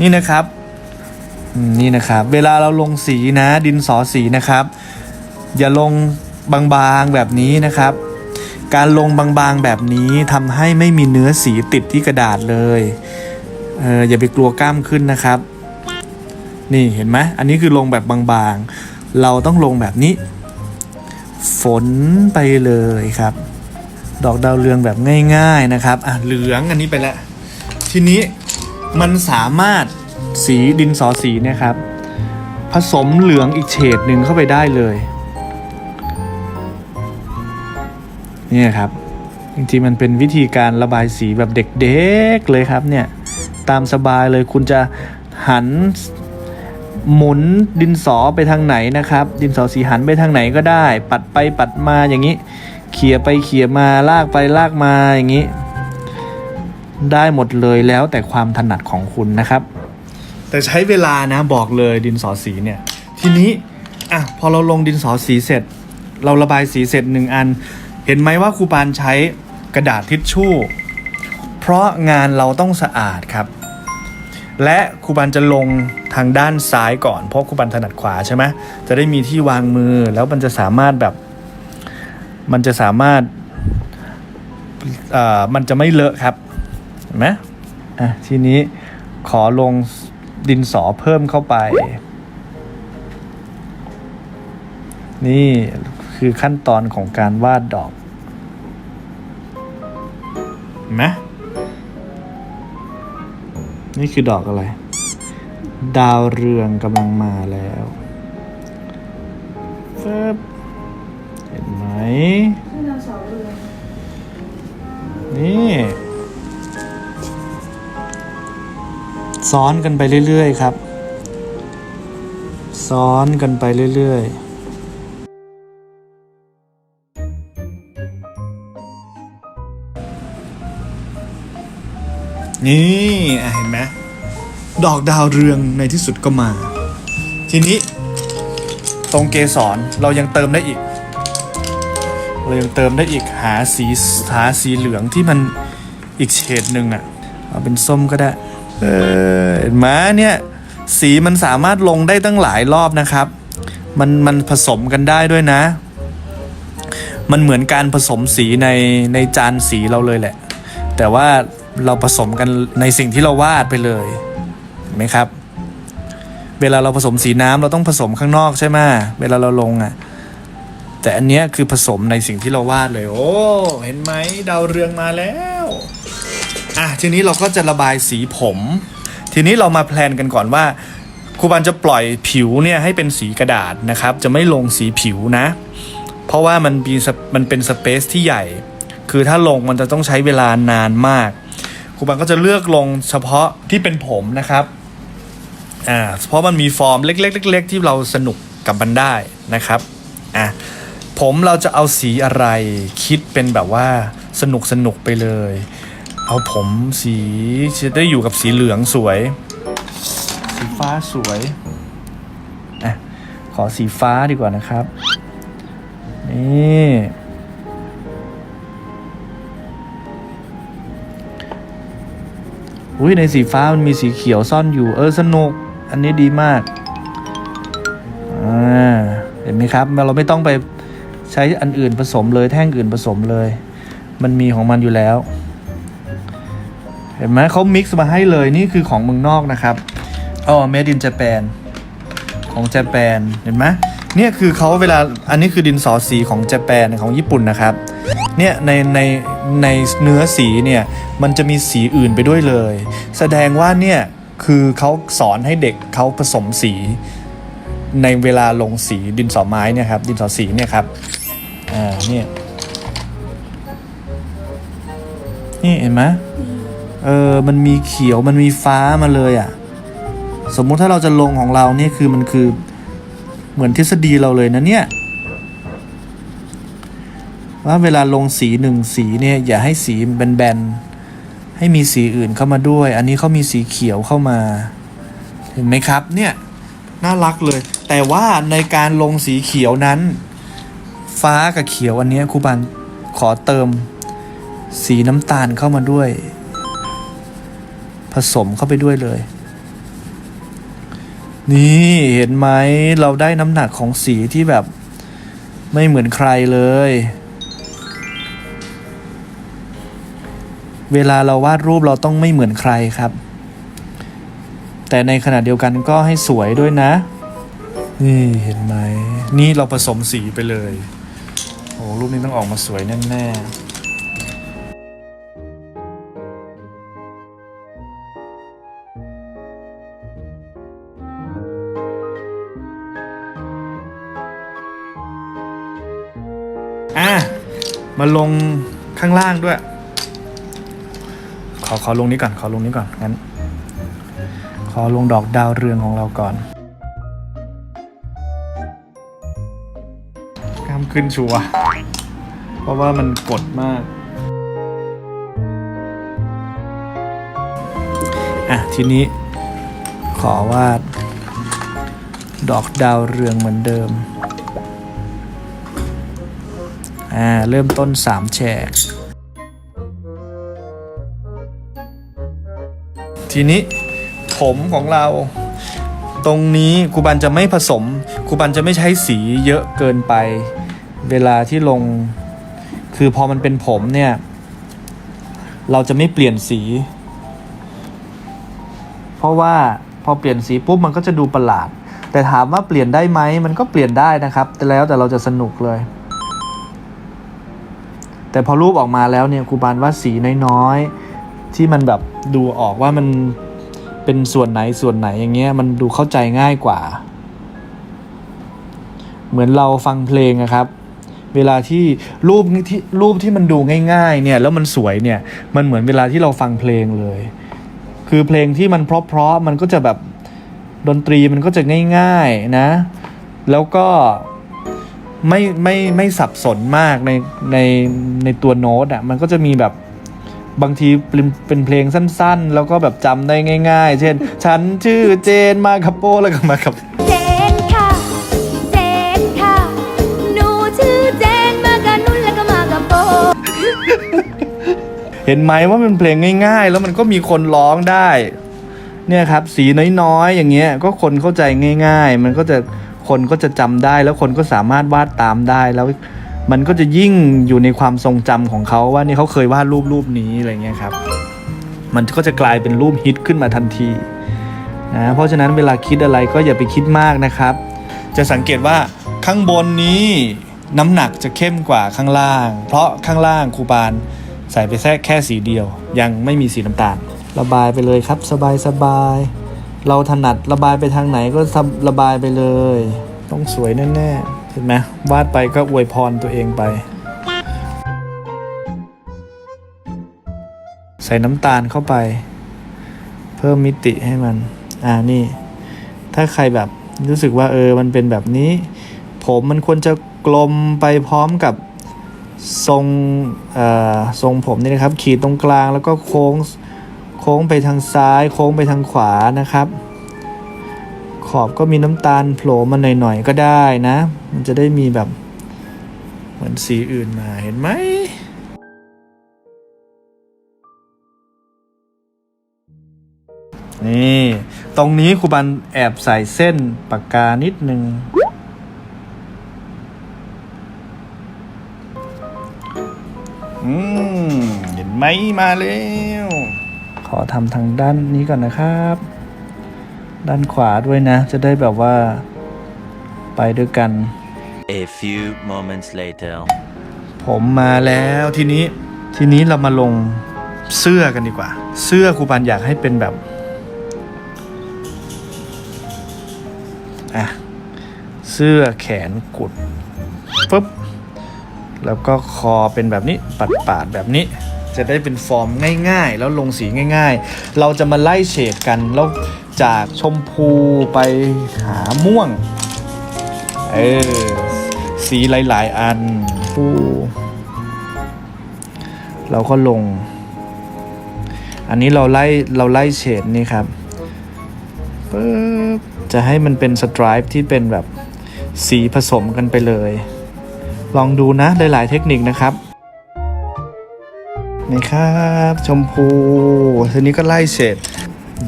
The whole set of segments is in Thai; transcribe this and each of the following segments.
นี่นะครับนี่นะครับ เวลาเราลงสีนะ ดินสอสีนะครับ อย่าลงบางๆแบบนี้นะครับ การลงบางๆแบบนี้ทำให้ไม่มีเนื้อสีติดที่กระดาษเลยเอออย่าไปกลัวกล้ามขึ้นนะครับ นี่เห็นไหมอันนี้คือลงแบบบางๆ เราต้องลงแบบนี้ ฝนไปเลยครับ ดอกดาวเรืองแบบง่าย ๆนะครับ อะเหลืองอันนี้ไปแล้วทีนี้มันสามารถ สีดินสอสีเนี่ยครับ ผสมเหลืองอีกเฉดหนึ่งเข้าไปได้เลยเนี่ยครับจริงๆมันเป็นวิธีการระบายสีแบบเด็กๆเลยครับเนี่ยตามสบายเลยคุณจะหันหมุนดินสอไปทางไหนนะครับ ดินสอสีหันไปทางไหนก็ได้ ปัดไปปัดมาอย่างนี้ เขี่ยไปเขี่ยมาลากไปลากมาอย่างนี้ ได้หมดเลยแล้วแต่ความถนัดของคุณนะครับ แต่ใช้เวลานะบอกเลยดินสอสีเนี่ย ทีนี้อะพอเราลงดินสอสีเสร็จ เราระบายสีเสร็จหนึ่งอัน เห็นไหมว่าครูปานใช้กระดาษทิชชู่ เพราะงานเราต้องสะอาดครับ และครูปานจะลงทางด้านซ้ายก่อน เพราะครูปานถนัดขวาใช่ไหมจะได้มีที่วางมือแล้วมันจะสามารถแบบ มันจะสามารถเอ่อมันจะไม่เลอะครับเห็นไหมอะทีนี้ขอลง ดินสอเพิ่มเข้าไป นี่คือขั้นตอนของการวาดดอกเห็นไหมนี่คือดอกอะไร ดาวเรืองกำลังมาแล้วฟึบเห็นไหมที่เราเสาเรือน ซ้อนกันไปเรื่อยๆครับ ซ้อนกันไปเรื่อยๆนี่เห็นไหมดอกดาวเรืองในที่สุดก็มา ทีนี้ตรงเกสรเรายังเติมได้อีก เรายังเติมได้อีกหาสีหาสีเหลืองที่มันอีกเฉดหนึ่งอะ่ะ เอาเป็นส้มก็ได้ เออเห็นไหมเนี่ยสีมันสามารถลงได้ตั้งหลายรอบนะครับ มันมันผสมกันได้ด้วยนะ มันเหมือนการผสมสีในในจานสีเราเลยแหละ แต่ว่าเราผสมกันในสิ่งที่เราวาดไปเลยเห็นไหมครับ เวลาเราผสมสีน้ำเราต้องผสมข้างนอกใช่ไหมเวลาเราลงอะแต่อันเนี้ยคือผสมในสิ่งที่เราวาดเลย โอ้ เห็นไหมดาวเรืองมาแล้ว อะทีนี้เราก็จะระบายสีผม ทีนี้เรามาแพลนกันก่อนว่าครูบันจะปล่อยผิวเนี่ยให้เป็นสีกระดาษนะครับ จะไม่ลงสีผิวนะ เพราะว่ามันมีมันเป็นสเปซที่ใหญ่ คือถ้าลงมันจะต้องใช้เวลานานมากครูบันก็จะเลือกลงเฉพาะที่เป็นผมนะครับอ่าเพราะมันมีฟอร์มเล็กๆเล็กๆที่เราสนุกกับมันได้นะครับอะผมเราจะเอาสีอะไรคิดเป็นแบบว่าสนุกสนุกไปเลย เอาผมสีจะได้อยู่กับสีเหลืองสวย สีฟ้าสวยอะขอสีฟ้าดีกว่านะครับ นี่อุ้ยในสีฟ้ามันมีสีเขียวซ่อนอยู่ เออสนุก อันนี้ดีมากอ่าเห็นไหมครับ เราไม่ต้องไปใช้อันอื่นผสมเลย แท่งอื่นผสมเลย มันมีของมันอยู่แล้ว เห็นไหมเขามิกซ์มาให้เลยนี่คือของเมืองนอกนะครับอ๋อ made in Japan ของญี่ปุ่นเห็นไหมเนี่ยคือเขาเวลาอันนี้คือดินสอสีของญี่ปุ่นของญี่ปุ่นนะครับเนี่ยในในในเนื้อสีเนี่ยมันจะมีสีอื่นไปด้วยเลย แสดงว่าเนี่ยคือเขาสอนให้เด็กเขาผสมสีในเวลาลงสีดินสอไม้เนี่ยครับดินสอสีเนี่ยครับอ่าเนี่ยนี่เห็นไหม เออ มันมีเขียว มันมีฟ้ามาเลยอะ่ะ สมมุติถ้าเราจะลงของเราเนี่ยคือมันคือเหมือนทฤษฎีเราเลยนะเนี่ย ว่าเวลาลงสีหนึ่งสีเนี่ยอย่าให้สีมันแบนๆ ให้มีสีอื่นเข้ามาด้วย อันนี้เขามีสีเขียวเข้ามา เห็นไหมครับเนี่ย น่ารักเลย แต่ว่าในการลงสีเขียวนั้น ฟ้ากับเขียวอันนี้ครูบันขอเติมสีน้ำตาลเข้ามาด้วย ผสมเข้าไปด้วยเลย นี่เห็นไหมเราได้น้ำหนักของสีที่แบบไม่เหมือนใครเลย เวลาเราวาดรูปเราต้องไม่เหมือนใครครับ แต่ในขณะเดียวกันก็ให้สวยด้วยนะ นี่เห็นไหม นี่เราผสมสีไปเลย โอ้รูปนี้ต้องออกมาสวยแน่ๆ อะมาลงข้างล่างด้วย ขอขอลงนี้ก่อน ขอลงนี้ก่อน งั้น ขอลงดอกดาวเรืองของเราก่อนกล้ามขึ้นชัว เพราะว่ามันกดมาก อะ ทีนี้ ขอวาด ดอกดาวเรืองเหมือนเดิม อ่าเริ่มต้นสามแฉก ทีนี้ผมของเราตรงนี้ครูบันจะไม่ผสมครูบันจะไม่ใช้สีเยอะเกินไป เวลาที่ลง คือพอมันเป็นผมเนี่ย เราจะไม่เปลี่ยนสี เพราะว่าพอเปลี่ยนสีปุ๊บมันก็จะดูประหลาด แต่ถามว่าเปลี่ยนได้ไหมมันก็เปลี่ยนได้นะครับ แต่แล้วแต่เราจะสนุกเลย แต่พอรูปออกมาแล้วเนี่ยครูบานว่าสีน้อยๆ ที่มันแบบดูออกว่ามันเป็นส่วนไหนส่วนไหนอย่างเงี้ยมันดูเข้าใจง่ายกว่า เหมือนเราฟังเพลงอะครับ เวลาที่รูปที่รูปที่มันดูง่ายๆเนี่ยแล้วมันสวยเนี่ยมันเหมือนเวลาที่เราฟังเพลงเลย คือเพลงที่มันเพราะๆมันก็จะแบบดนตรีมันก็จะง่าย ๆนะ แล้วก็ ไม่ไม่ไม่สับสนมากในในในตัวโน้ตอะมันก็จะมีแบบบางทีเป็นเป็นเพลงสั้นๆ แล้วก็แบบจำได้ง่าย ๆ เช่น ฉันชื่อเจนมาคับโปแล้วก็มากับเจนค่ะ เจนค่ะ หนูชื่อเจนมากับนุ่นแล้วก็มากับโบเห็นไหมว่ามันเพลงง่าย ๆ แล้วมันก็มีคนร้องได้ เนี่ยครับ สีน้อยๆ อย่างเงี้ย ก็คนเข้าใจง่าย ๆ มันก็จะ คนก็จะจำได้ แล้วคนก็สามารถวาดตามได้แล้วมันก็จะยิ่งอยู่ในความทรงจำของเขาว่านี่เขาเคยวาดรูปรูปนี้อะไรเงี้ยครับ มันก็จะกลายเป็นรูปฮิตขึ้นมาทันทีนะเพราะฉะนั้นเวลาคิดอะไรก็อย่าไปคิดมากนะครับ จะสังเกตว่าข้างบนนี้น้ำหนักจะเข้มกว่าข้างล่าง เพราะข้างล่างครูปานใส่ไปแค่แค่สีเดียว ยังไม่มีสีน้ำตาล ระบายไปเลยครับ สบายสบาย เราถนัดระบายไปทางไหนก็ระบายไปเลย ต้องสวยแน่ๆ เห็นไหมวาดไปก็อวยพรตัวเองไป ใส่น้ำตาลเข้าไป เพิ่มมิติให้มัน อ่านี่ ถ้าใครแบบรู้สึกว่าเออมันเป็นแบบนี้ ผมมันควรจะกลมไปพร้อมกับทรงทรงผมนี่นะครับ ขีดตรงกลางแล้วก็โค้ง โค้งไปทางซ้าย โค้งไปทางขวานะครับ ขอบก็มีน้ำตาลโผล่มาหน่อยๆก็ได้นะ มันจะได้มีแบบเหมือนสีอื่นมาเห็นไหมนี่ ตรงนี้ครูบันแอบใส่เส้นปากกานิดนึง อืม เห็นไหมมาแล้ว ขอทำทางด้านนี้ก่อนนะครับ ด้านขวาด้วยนะ จะได้แบบว่าไปด้วยกัน A few moments later. ผมมาแล้วทีนี้ทีนี้เรามาลงเสื้อกันดีกว่า เสื้อครูปันอยากให้เป็นแบบอะเสื้อแขนกุดปุ๊บแล้วก็คอเป็นแบบนี้ปัดปาดๆแบบนี้ จะได้เป็นฟอร์มง่ายๆ แล้วลงสีง่ายๆ เราจะมาไล่เฉดกันแล้วจากชมพูไปหาม่วง เออ สีหลายๆ อันฟูเราก็ลง อันนี้เราไล่เราไล่เฉดนี่ครับปึ๊บจะให้มันเป็นสไตรป์ที่เป็นแบบสีผสมกันไปเลย ลองดูนะหลายๆเทคนิคนะครับ นี่ครับ ชมพูทีนี้ก็ไล่เฉด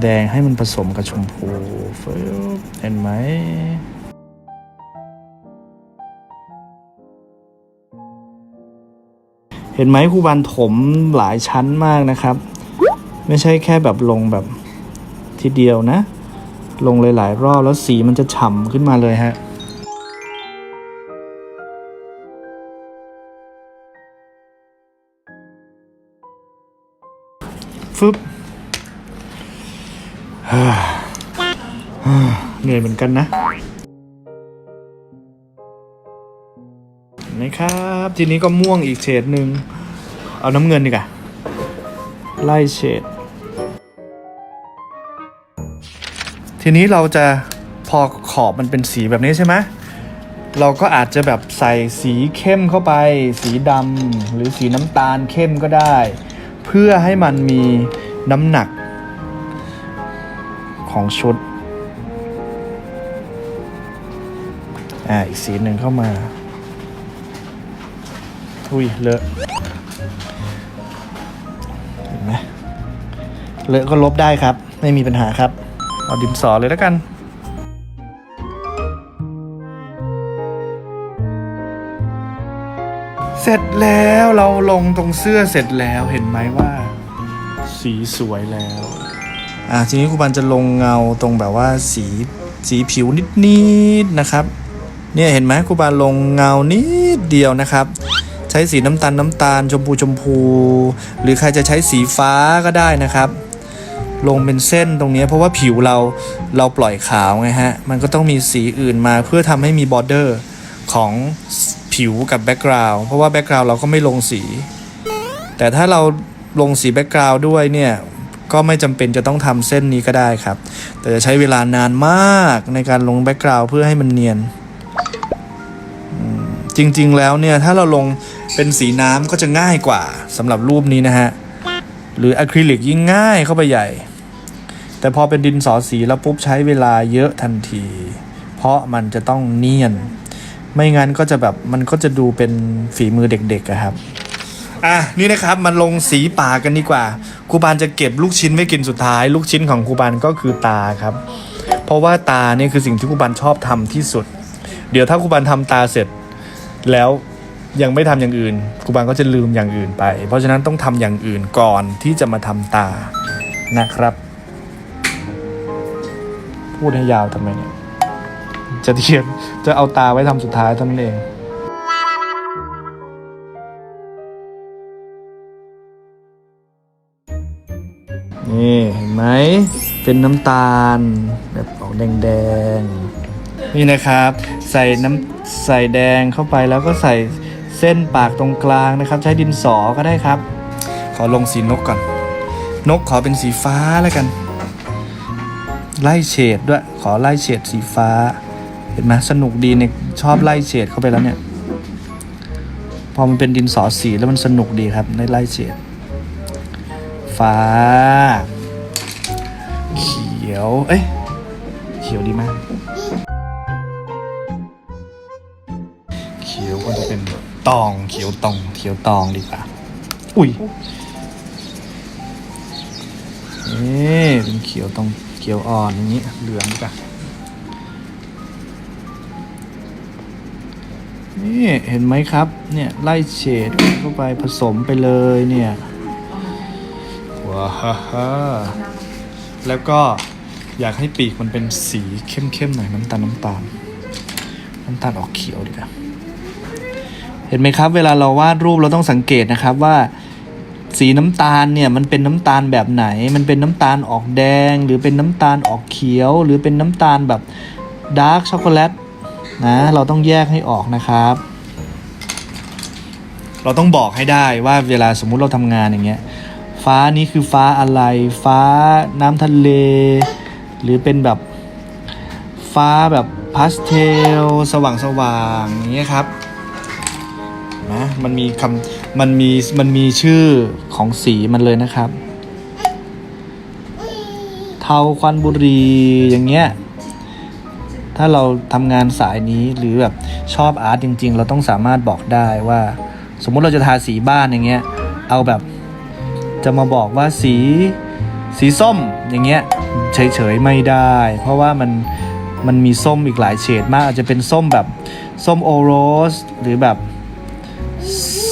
แดงให้มันผสมกับชมพูเห็นไหมเห็นไหมครูบานถมหลายชั้นมากนะครับ ไม่ใช่แค่แบบลงแบบทีเดียวนะ ลงหลายๆรอบแล้วสีมันจะฉ่ำขึ้นมาเลยฮะ ฟึบเหนื่อยเหมือนกันนะเห็นไหมครับ ทีนี้ก็ม่วงอีกเฉดหนึ่ง เอาน้ำเงินดีกว่าไล่เฉด ทีนี้เราจะพอขอบมันเป็นสีแบบนี้ใช่ไหมเราก็อาจจะแบบใส่สีเข้มเข้าไป สีดำหรือสีน้ำตาลเข้มก็ได้ เพื่อให้มันมีน้ำหนักของชุด อ่า อีกสีหนึ่งเข้ามา อุ้ย เลอะ เห็นไหมเลอะก็ลบได้ครับ ไม่มีปัญหาครับ เอาดินสอเลยแล้วกัน เสร็จแล้วเราลงตรงเสื้อเสร็จแล้วเห็นไหมว่า สีสวยแล้ว อ่าทีนี้ครูบันจะลงเงาตรงแบบว่าสีสีผิวนิดๆนะครับ เนี่ยเห็นไหมครูบาลงเงานิดเดียวนะครับ ใช้สีน้ำตาลน้ำตาลชมพูชมพู หรือใครจะใช้สีฟ้าก็ได้นะครับ ลงเป็นเส้นตรงนี้เพราะว่าผิวเราเราปล่อยขาวไงฮะ มันก็ต้องมีสีอื่นมาเพื่อทำให้มีบอร์เดอร์ของ ผิวกับแบ็กกราวด์เพราะว่าแบ็กกราวด์เราก็ไม่ลงสี แต่ถ้าเราลงสีแบ็กกราวด์ด้วยเนี่ยก็ไม่จำเป็นจะต้องทำเส้นนี้ก็ได้ครับ แต่จะใช้เวลานานมากในการลงแบ็กกราวด์เพื่อให้มันเนียน จริงๆแล้วเนี่ยถ้าเราลงเป็นสีน้ำก็จะง่ายกว่าสำหรับรูปนี้นะฮะ หรืออะคริลิกยิ่งง่ายเข้าไปใหญ่ แต่พอเป็นดินสอสีแล้วปุ๊บใช้เวลาเยอะทันที เพราะมันจะต้องเนียน ไม่งั้นก็จะแบบมันก็จะดูเป็นฝีมือเด็กๆครับ อะนี่นะครับมันลงสีป่ากันดีกว่าครูบานจะเก็บลูกชิ้นไว้กินสุดท้าย ลูกชิ้นของครูบานก็คือตาครับ เพราะว่าตาเนี่ยคือสิ่งที่ครูบานชอบทำที่สุด เดี๋ยวถ้าครูบานทำตาเสร็จ แล้วยังไม่ทำอย่างอื่นครูบานก็จะลืมอย่างอื่นไป เพราะฉะนั้นต้องทำอย่างอื่นก่อนที่จะมาทำตานะครับ พูดให้ยาวทำไมเนี่ย จะเทียนจะเอาตาไว้ทำสุดท้ายเท่านั้นเองนี่เห็นไหมเป็นน้ำตาล แบบออกแดงๆ นี่นะครับ ใส่น้ำใส่แดงเข้าไปแล้วก็ใส่เส้นปากตรงกลางนะครับ ใช้ดินสอก็ได้ครับ ขอลงสีนกก่อน นกขอเป็นสีฟ้าแล้วกัน ไล่เฉดด้วย ขอไล่เฉดสีฟ้า เห็นไหมสนุกดีเนี่ยชอบไล่เฉดเข้าไปแล้วเนี่ย พอมันเป็นดินสอสีแล้วมันสนุกดีครับในไล่เฉดฟ้า เขียว เอ้ยเขียวดีมาก เขียวก็จะเป็นตอง เขียวตอง เขียวตองดีกว่า อุ้ยนี่เป็นเขียวตองเขียวอ่อนอย่างนี้เหลืองดีกว่า นี่เห็นไหมครับ เนี่ยไล่เฉดเข้าไปผสมไปเลยเนี่ยว้าฮ่าฮ่าแล้วก็อยากให้ปีกมันเป็นสีเข้มๆหน่อยน้ำตาลน้ำตาลน้ำตาลออกเขียวดีกว่าเห็นไหมครับ เวลาเราวาดรูปเราต้องสังเกตนะครับว่าสีน้ำตาลเนี่ยมันเป็นน้ำตาลแบบไหน มันเป็นน้ำตาลออกแดง หรือเป็นน้ำตาลออกเขียว หรือเป็นน้ำตาลแบบดาร์กช็อกโกแลต นะ เราต้องแยกให้ออกนะครับ เราต้องบอกให้ได้ว่าเวลาสมมุติเราทำงานอย่างเงี้ย ฟ้านี้คือฟ้าอะไร ฟ้าน้ำทะเล หรือเป็นแบบฟ้าแบบพาสเทล สว่างสว่างอย่างเงี้ยครับนะมันมีคำมันมีมันมีชื่อของสีมันเลยนะครับ เทาควันบุรีอย่างเงี้ย ถ้าเราทำงานสายนี้หรือแบบชอบอาร์ตจริง ๆ เราต้องสามารถบอกได้ว่า สมมุติเราจะทาสีบ้านอย่างเงี้ยเอาแบบจะมาบอกว่าสีสีส้มอย่างเงี้ยเฉยๆไม่ได้ เพราะว่ามันมันมีส้มอีกหลายเฉดมากอาจจะเป็นส้มแบบส้มโอโรสหรือแบบ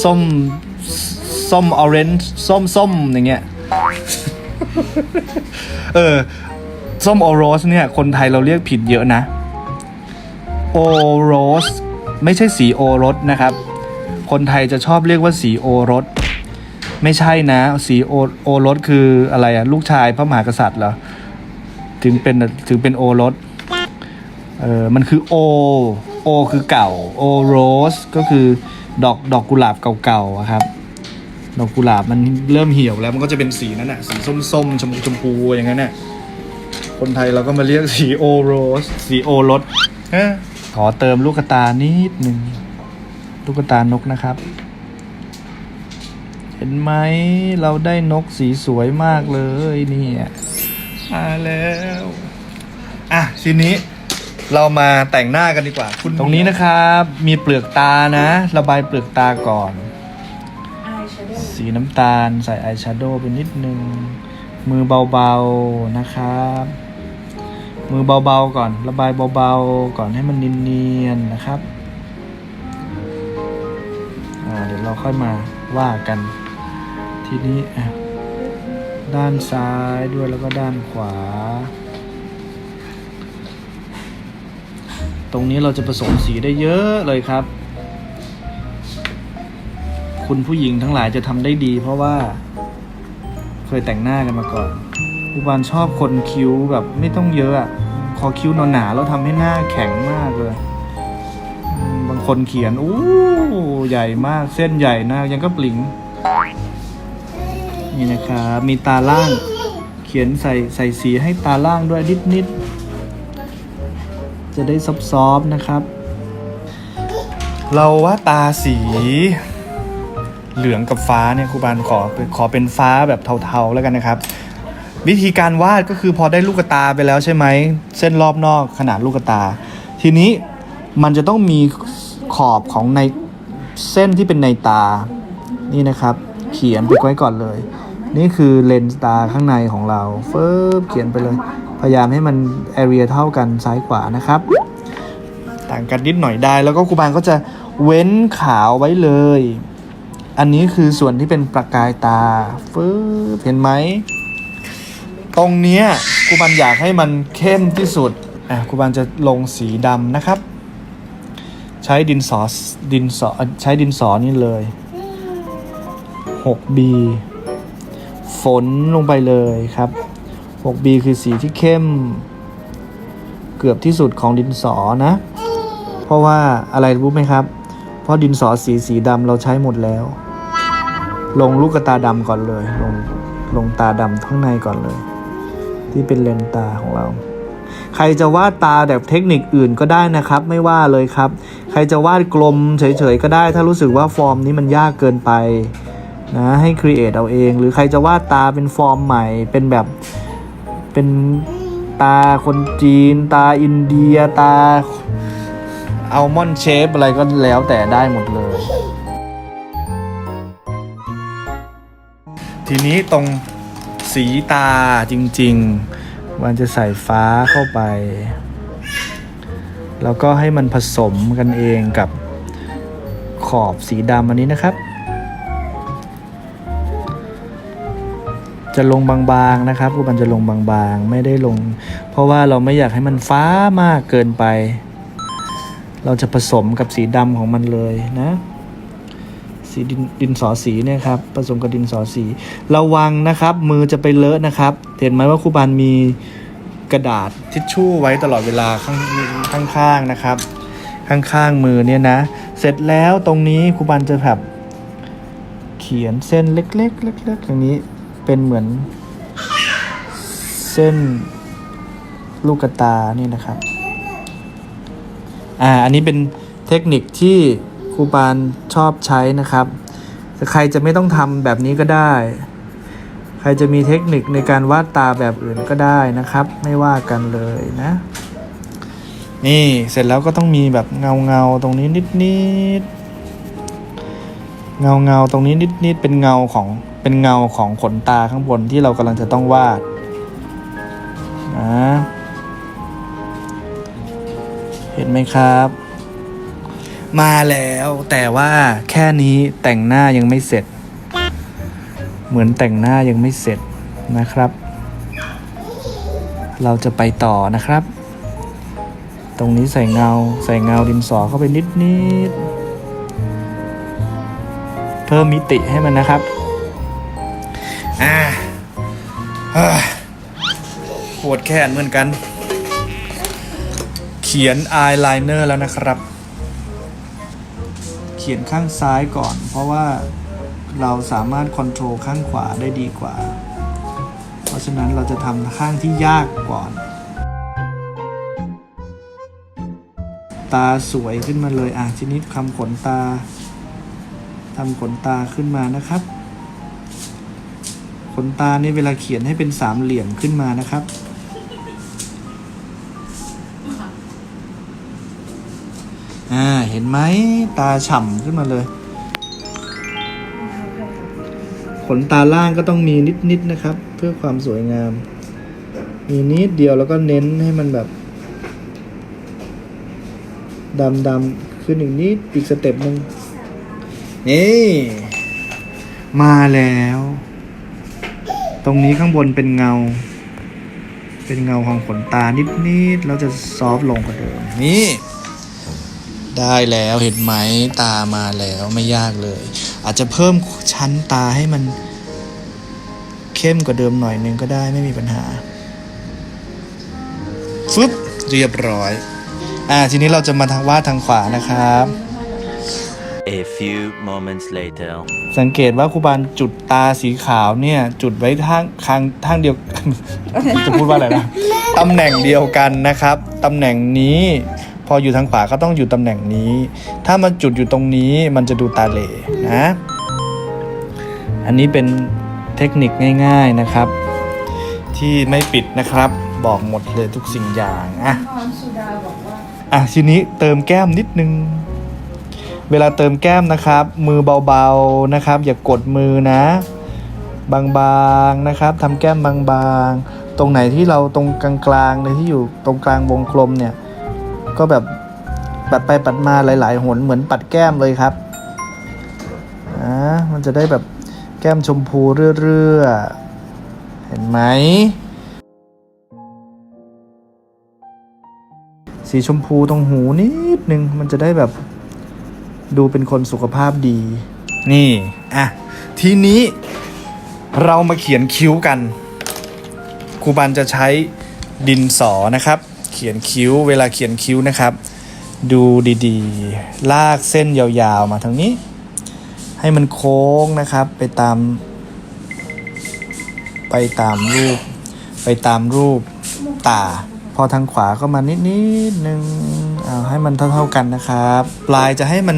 ส้มส้มออเรนจ์ส้มส้มอย่างเงี้ยเออส้มโอโรสเนี่ยคนไทยเราเรียกผิดเยอะนะ โอโรสไม่ใช่สีโอรสนะครับ คนไทยจะชอบเรียกว่าสีโอรส ไม่ใช่นะ สีโอโอรสคืออะไรอะลูกชายพระมหากษัตริย์เหรอ ถึงเป็นถึงเป็นโอรส เออมันคือโอโอคือเก่าโอโรสก็คือดอกดอกกุหลาบเก่าๆอะครับดอกกุหลาบมันเริ่มเหี่ยวแล้วมันก็จะเป็นสีนั้นน่ะสีส้มๆชมพูชมพูอย่างนั้นน่ะคนไทยเราก็มาเรียกสีโอโรสสีโอรสฮะ ขอเติมลูกตานิดหนึ่งลูกตานกนะครับ เห็นไหมเราได้นกสีสวยมากเลยเนี่ยมาแล้วอะทีนี้เรามาแต่งหน้ากันดีกว่า คุณตรงนี้นะครับ มีเปลือกตานะ ระบายเปลือกตาก่อนอายแชโดว์สีน้ำตาลใส่อายแชโดว์ไปนิดนึง มือเบาๆนะครับ มือเบาๆก่อน ระบายเบาๆก่อนให้มันเนียนๆนะครับเดี๋ยวเราค่อยมาว่ากัน ทีนี้ด้านซ้ายด้วยแล้วก็ด้านขวา ตรงนี้เราจะผสมสีได้เยอะเลยครับ คุณผู้หญิงทั้งหลายจะทำได้ดี เพราะว่า เคยแต่งหน้ากันมาก่อนอุบานชอบคนคิ้วแบบไม่ต้องเยอะอะ อคิ้วหนาๆแล้วทำให้หน้าแข็งมากเลยบางคนเขียนอู้ใหญ่มากเส้นใหญ่นะยังก็ปลิงนี่นะครับมีตาล่าง เขียนใส่ใส่สีให้ตาล่างด้วยนิดๆจะได้ซอฟๆนะครับ เราว่าตาสี เหลืองกับฟ้าเนี่ยครูบานขอขอเป็นฟ้าแบบเทาๆแล้วกันนะครับ วิธีการวาดก็คือพอได้ลูกตาไปแล้วใช่ไหมเส้นรอบนอกขนาดลูกตา ทีนี้มันจะต้องมีขอบของในเส้นที่เป็นในตานี่นะครับ เขียนไปไว้ก่อนเลย นี่คือเลนส์ตาข้างในของเราเฟิบเขียนไปเลย พยายามให้มันแอเรียเท่ากันซ้ายขวานะครับ ต่างกันนิดหน่อยได้ แล้วก็ครูบานก็จะเว้นขาวไว้เลย อันนี้คือส่วนที่เป็นประกายตาเฟืบเห็นไหม ตรงเนี้ยครูบันอยากให้มันเข้มที่สุด อะครูบันจะลงสีดำนะครับ ใช้ดินสอดินสอใช้ดินสอนี่เลย 6B ฝนลงไปเลยครับ 6B คือสีที่เข้ม เกือบที่สุดของดินสอนะ เพราะว่าอะไรรู้ไหมครับ เพราะดินสอสีสีดำเราใช้หมดแล้ว ลงลูกตาดำก่อนเลย ลงลงตาดำข้างในก่อนเลย ที่เป็นเลนตาของเรา ใครจะวาดตาแบบเทคนิคอื่นก็ได้นะครับ ไม่ว่าเลยครับ ใครจะวาดกลมเฉยๆก็ได้ ถ้ารู้สึกว่าฟอร์มนี้มันยากเกินไปนะให้ครีเอทเอาเอง หรือใครจะวาดตาเป็นฟอร์มใหม่ เป็นแบบเป็นตาคนจีน ตาอินเดียตาอัลมอนด์เชฟอะไรก็แล้วแต่ได้หมดเลย ทีนี้ตรง สีตาจริงๆมันจะใส่ฟ้าเข้าไป แล้วก็ให้มันผสมกันเองกับขอบสีดำอันนี้นะครับ จะลงบางๆนะครับกูมันจะลงบางๆ ไม่ได้ลง เพราะว่าเราไม่อยากให้มันฟ้ามากเกินไป เราจะผสมกับสีดำของมันเลยนะ สีดินดินสอสีเนี่ยครับผสมกับดินสอสีระวังนะครับ มือจะไปเลอะนะครับ เห็นไหมว่าครูบานมีกระดาษทิชชู่ไว้ตลอดเวลาข้างข้างๆนะครับ ข้างๆมือเนี่ยนะ เสร็จแล้วตรงนี้ครูบานจะแบบเขียนเส้นเล็กๆเล็กๆอย่างนี้เป็นเหมือน เส้นลูกตานี่นะครับ อ่า อันนี้เป็นเทคนิคที่ ครูปานชอบใช้นะครับแต่ใครจะไม่ต้องทำแบบนี้ก็ได้ ใครจะมีเทคนิคในการวาดตาแบบอื่นก็ได้นะครับ ไม่ว่ากันเลยนะ นี่เสร็จแล้วก็ต้องมีแบบเงาเงาๆตรงนี้นิดนิดๆเงาเงาๆตรงนี้นิดนิดๆเป็นเงาของเป็นเงาของขนตาข้างบนที่เรากำลังจะต้องวาดนะเห็นไหมครับ มาแล้ว แต่ว่าแค่นี้แต่งหน้ายังไม่เสร็จ เหมือนแต่งหน้ายังไม่เสร็จนะครับ เราจะไปต่อนะครับ ตรงนี้ใส่เงาใส่เงาดินสอเข้าไปนิดนิดเพิ่มมิติให้มันนะครับอ่าปวดแขนเหมือนกัน เขียนอายไลเนอร์แล้วนะครับ เขียนข้างซ้ายก่อน เพราะว่าเราสามารถคอนโทรลข้างขวาได้ดีกว่า เพราะฉะนั้นเราจะทำข้างที่ยากก่อน ตาสวยขึ้นมาเลยอะทีนี้คำขนตาทำขนตาขึ้นมานะครับ ขนตาเนี่ยเวลาเขียนให้เป็นสามเหลี่ยมขึ้นมานะครับ เห็นไหมตาฉ่ำขึ้นมาเลย ขนตาล่างก็ต้องมีนิดๆนะครับ เพื่อความสวยงาม มีนิดเดียวแล้วก็เน้นให้มันแบบดำดำๆขึ้นอีกนิดอีกสเต็ปหนึ่งนี่มาแล้ว ตรงนี้ข้างบนเป็นเงา เป็นเงาของขนตานิดๆแล้วจะซอฟต์ลงกว่าเดิมนี่ ได้แล้วเห็นไหมตามาแล้วไม่ยากเลย อาจจะเพิ่มชั้นตาให้มัน เข้มกว่าเดิมหน่อยนึงก็ได้ไม่มีปัญหาฟึบเรียบร้อย อ่าทีนี้เราจะมาทางวาดทางขวานะครับ A few moments later. สังเกตว่าครูบาลจุดตาสีขาวเนี่ย จุดไว้ทางทางทางเดียว จะพูดว่าอะไรนะตำแหน่งเดียวกันนะครับ ตำแหน่งนี้ พออยู่ทางขวาก็ต้องอยู่ตำแหน่งนี้ ถ้ามันจุดอยู่ตรงนี้มันจะดูตาเหล่นะ อันนี้เป็นเทคนิคง่าย ๆนะครับ ที่ไม่ปิดนะครับ บอกหมดเลยทุกสิ่งอย่างอะอนสุดาบอกว่าอะทีนี้เติมแก้มนิดนึง เวลาเติมแก้มนะครับ มือเบาๆนะครับ อย่ากดมือนะ บางๆนะครับทำแก้มบางๆ ตรงไหนที่เราตรงกลางๆในที่อยู่ตรงกลางวงกลมเนี่ย ก็แบบปัดไปปัดมาหลาย ๆ หนเหมือนปัดแก้มเลยครับอ่ามันจะได้แบบแก้มชมพูเรื่อยๆเห็นไหมสีชมพูตรงหูนิดนึงมันจะได้แบบดูเป็นคนสุขภาพดี นี่อะทีนี้เรามาเขียนคิ้วกันครูบันจะใช้ดินสอนะครับ ขียนคิ้ว เวลาเขียนคิ้วนะครับ ดูดีๆ ลากเส้นยาวๆมาทางนี้ ให้มันโค้งนะครับ ไปตาม ไปตามรูป ไปตามรูปตา พอทางขวาก็มานิดนิดนึงเอาให้มันเท่าๆกันนะครับ ปลายจะให้มัน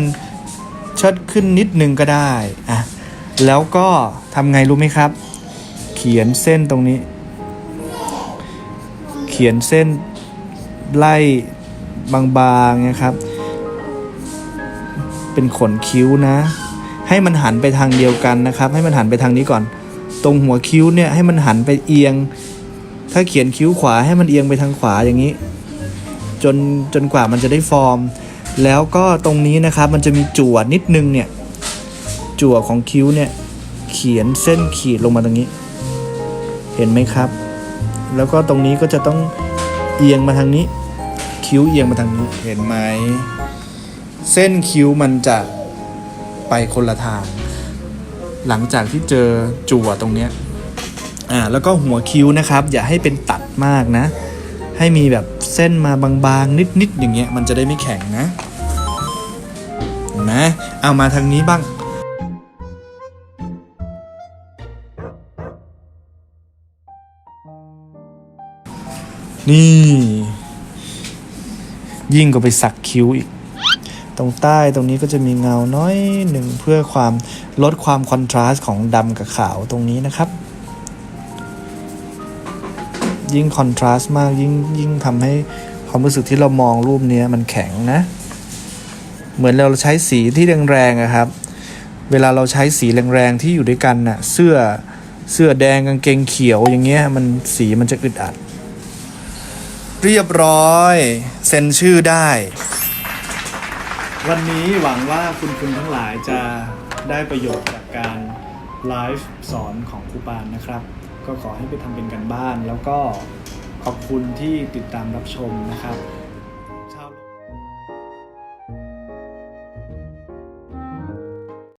เชิดขึ้นนิดนึงก็ได้อะแล้วก็ทำไงรู้ไหมครับ เขียนเส้นตรงนี้ เขียนเส้น ไล่บางๆนะครับ เป็นขนคิ้วนะ ให้มันหันไปทางเดียวกันนะครับ ให้มันหันไปทางนี้ก่อน ตรงหัวคิ้วเนี่ยให้มันหันไปเอียง ถ้าเขียนคิ้วขวาให้มันเอียงไปทางขวาอย่างนี้ จนจนกว่ามันจะได้ฟอร์ม แล้วก็ตรงนี้นะครับมันจะมีจั่วนิดนึงเนี่ย จั่วของคิ้วเนี่ยเขียนเส้นขีดลงมาตรงนี้ เห็นไหมครับ แล้วก็ตรงนี้ก็จะต้องเอียงมาทางนี้ คิ้วเอียงมาทางนี้เห็นไหมเส้นคิ้วมันจะไปคนละทาง หลังจากที่เจอจั่วตรงเนี้ยอ่าแล้วก็หัวคิ้วนะครับ อย่าให้เป็นตัดมากนะ ให้มีแบบเส้นมาบางๆ นิดๆอย่างเงี้ยมันจะได้ไม่แข็งนะเห็นไหมเอามาทางนี้บ้างนี่ ยิ่งกว่าไปสักคิ้วอีก ตรงใต้ตรงนี้ก็จะมีเงาน้อยหนึ่งเพื่อความลดความคอนทราสต์ของดำกับขาวตรงนี้นะครับ ยิ่งคอนทราสต์มากยิ่งยิ่งทำให้ความรู้สึกที่เรามองรูปนี้มันแข็งนะ เหมือนเราใช้สีที่แรงๆอะครับ เวลาเราใช้สีแรงๆที่อยู่ด้วยกันน่ะเสื้อเสื้อแดงกางเกงเขียวอย่างเงี้ยมันสีมันจะอึดอัด เรียบร้อย เซ็นชื่อได้ วันนี้หวังว่าคุณคุณทั้งหลายจะได้ประโยชน์จากการไลฟ์สอนของครูปานนะครับ ก็ขอให้ไปทำเป็นกันบ้านแล้วก็ขอบคุณที่ติดตามรับชมนะครับ